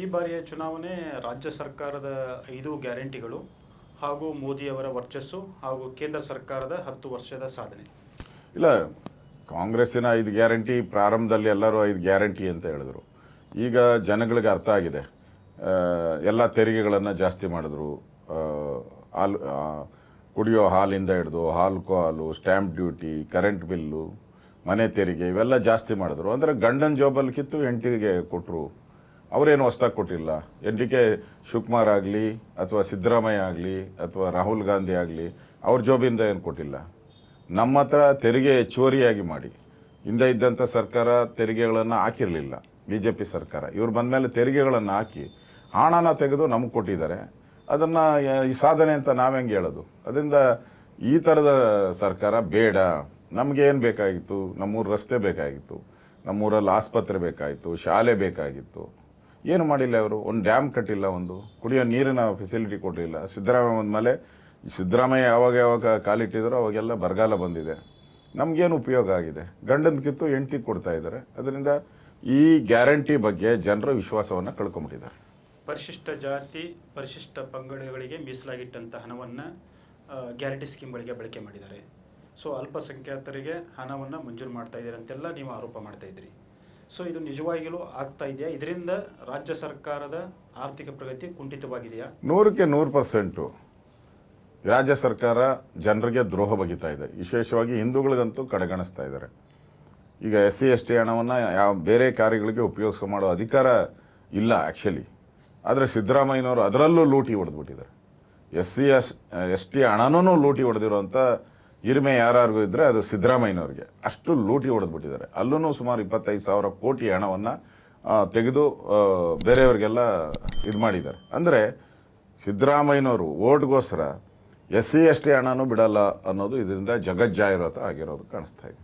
ಈ ಬಾರಿಯ ಚುನಾವಣೆ ರಾಜ್ಯ ಸರ್ಕಾರದ ಐದು ಗ್ಯಾರಂಟಿಗಳು ಹಾಗೂ ಮೋದಿಯವರ ವರ್ಚಸ್ಸು ಹಾಗೂ ಕೇಂದ್ರ ಸರ್ಕಾರದ ಹತ್ತು ವರ್ಷದ ಸಾಧನೆ. ಇಲ್ಲ, ಕಾಂಗ್ರೆಸ್ಸಿನ ಐದು ಗ್ಯಾರಂಟಿ, ಪ್ರಾರಂಭದಲ್ಲಿ ಎಲ್ಲರೂ ಐದು ಗ್ಯಾರಂಟಿ ಅಂತ ಹೇಳಿದ್ರು. ಈಗ ಜನಗಳಿಗೆ ಅರ್ಥ ಆಗಿದೆ. ಎಲ್ಲ ತೆರಿಗೆಗಳನ್ನು ಜಾಸ್ತಿ ಮಾಡಿದ್ರು. ಹಾಲು ಕುಡಿಯೋ ಹಾಲಿಂದ ಹಿಡಿದು ಹಾಲ್ಕೋ ಹಾಲು ಸ್ಟ್ಯಾಂಪ್ ಡ್ಯೂಟಿ, ಕರೆಂಟ್ ಬಿಲ್ಲು, ಮನೆ ತೆರಿಗೆ ಇವೆಲ್ಲ ಜಾಸ್ತಿ ಮಾಡಿದ್ರು. ಅಂದರೆ ಗಂಡನ ಜಾಬಲ್ಲಿ ಕಿತ್ತು ಹೆಂಡತಿಗೆ ಕೊಟ್ಟರು ಅವರೇನು ಹೊಸ್ದಾಗಿ ಕೊಟ್ಟಿಲ್ಲ. ಎನ್ ಡಿ ಕೆ ಶಿವಕುಮಾರ್ ಆಗಲಿ ಅಥವಾ ಸಿದ್ದರಾಮಯ್ಯ ಆಗಲಿ ಅಥವಾ ರಾಹುಲ್ ಗಾಂಧಿ ಆಗಲಿ ಅವ್ರ ಜೋಬಿಂದ ಏನು ಕೊಟ್ಟಿಲ್ಲ. ನಮ್ಮ ಹತ್ರ ತೆರಿಗೆ ಹೆಚ್ಚುವರಿಯಾಗಿ ಮಾಡಿ. ಹಿಂದೆ ಇದ್ದಂಥ ಸರ್ಕಾರ ತೆರಿಗೆಗಳನ್ನು ಹಾಕಿರಲಿಲ್ಲ. ಬಿ ಜೆ ಪಿ ಸರ್ಕಾರ. ಇವ್ರು ಬಂದಮೇಲೆ ತೆರಿಗೆಗಳನ್ನು ಹಾಕಿ ಹಣನ ತೆಗೆದು ನಮಗೆ ಕೊಟ್ಟಿದ್ದಾರೆ. ಅದನ್ನು ಈ ಸಾಧನೆ ಅಂತ ನಾವು ಹೆಂಗೆ ಹೇಳೋದು? ಅದರಿಂದ ಈ ಥರದ ಸರ್ಕಾರ ಬೇಡ. ನಮಗೇನು ಬೇಕಾಗಿತ್ತು? ನಮ್ಮೂರು ರಸ್ತೆ ಬೇಕಾಗಿತ್ತು. ನಮ್ಮೂರಲ್ಲಿ ಆಸ್ಪತ್ರೆ ಬೇಕಾಗಿತ್ತು, ಶಾಲೆ ಬೇಕಾಗಿತ್ತು. ಏನು ಮಾಡಿಲ್ಲ ಅವರು ಒಂದು ಡ್ಯಾಮ್ ಕಟ್ಟಿಲ್ಲ ಒಂದು. ಕುಡಿಯೋ ನೀರಿನ ಫೆಸಿಲಿಟಿ ಕೊಟ್ಟಿಲ್ಲ ಸಿದ್ದರಾಮಯ್ಯ ಬಂದಮೇಲೆ ಸಿದ್ದರಾಮಯ್ಯ ಯಾವಾಗ ಯಾವಾಗ ಕಾಲಿಟ್ಟಿದ್ರು, ಅವಾಗೆಲ್ಲ ಬರಗಾಲ ಬಂದಿದೆ. ನಮಗೇನು ಉಪಯೋಗ ಆಗಿದೆ? ಗಂಡನ ಕಿತ್ತು ಹೆಂಡ್ತಿ ಕೊಡ್ತಾ ಇದ್ದಾರೆ. ಅದರಿಂದ ಈ ಗ್ಯಾರಂಟಿ ಬಗ್ಗೆ ಜನರ ವಿಶ್ವಾಸವನ್ನು ಕಳ್ಕೊಂಬಿಟ್ಟಿದ್ದಾರೆ. ಪರಿಶಿಷ್ಟ ಜಾತಿ, ಪರಿಶಿಷ್ಟ ಪಂಗಡಗಳಿಗೆ ಮೀಸಲಾಗಿಟ್ಟಂಥ ಹಣವನ್ನು ಗ್ಯಾರಂಟಿ ಸ್ಕೀಮ್ಗಳಿಗೆ ಬಳಕೆ ಮಾಡಿದ್ದಾರೆ. ಸೊ, ಅಲ್ಪಸಂಖ್ಯಾತರಿಗೆ ಹಣವನ್ನು ಮಂಜೂರು ಮಾಡ್ತಾ ಇದ್ದೀರಂತೆಲ್ಲ ನೀವು ಆರೋಪ ಮಾಡ್ತಾ ಇದ್ದೀರಿ. ಸೊ ಇದು ನಿಜವಾಗಿಯೂ ಆಗ್ತಾ ಇದೆಯಾ? ಇದರಿಂದ ರಾಜ್ಯ ಸರ್ಕಾರದ ಆರ್ಥಿಕ ಪ್ರಗತಿ ಕುಂಠಿತವಾಗಿದೆಯಾ? ನೂರಕ್ಕೆ ನೂರು ಪರ್ಸೆಂಟು ರಾಜ್ಯ ಸರ್ಕಾರ ಜನರಿಗೆ ದ್ರೋಹ ಬಗಿತಾ ಇದೆ. ವಿಶೇಷವಾಗಿ ಹಿಂದೂಗಳಿಗಂತೂ ಕಡೆಗಣಿಸ್ತಾ ಇದ್ದಾರೆ. ಈಗ ಎಸ್ ಸಿ, ಎಸ್ ಟಿ ಹಣವನ್ನು ಯಾವ ಬೇರೆ ಕಾರ್ಯಗಳಿಗೆ ಉಪಯೋಗಿಸ ಮಾಡೋ ಅಧಿಕಾರ ಇಲ್ಲ ಆ್ಯಕ್ಚುಲಿ ಆದರೆ ಸಿದ್ದರಾಮಯ್ಯನವರು ಅದರಲ್ಲೂ ಲೂಟಿ ಹೊಡೆದ್ಬಿಟ್ಟಿದ್ದಾರೆ. S C, S S T ಹಣನೂ ಲೂಟಿ ಹೊಡೆದಿರೋಂಥ ಹಿರಿಮೆ ಯಾರ್ಯಾರಿಗೂ ಇದ್ದರೆ ಅದು ಸಿದ್ದರಾಮಯ್ಯನವ್ರಿಗೆ. ಅಷ್ಟು ಲೂಟಿ ಹೊಡೆದ್ಬಿಟ್ಟಿದ್ದಾರೆ. ಅಲ್ಲೂ ಸುಮಾರು ಇಪ್ಪತ್ತೈದು ಸಾವಿರ ಕೋಟಿ ಹಣವನ್ನು ತೆಗೆದು ಬೇರೆಯವ್ರಿಗೆಲ್ಲ ಇದು ಮಾಡಿದ್ದಾರೆ. ಅಂದರೆ ಸಿದ್ದರಾಮಯ್ಯನವರು ಓಟ್ಗೋಸ್ಕರ ಎಸ್ ಸಿ ಎಸ್ ಟಿ ಹಣನೂ ಬಿಡಲ್ಲ ಅನ್ನೋದು ಇದರಿಂದ ಜಗಜ್ಜಾಹಿರಾತ ಆಗಿರೋದು ಕಾಣಿಸ್ತಾ ಇದೆ.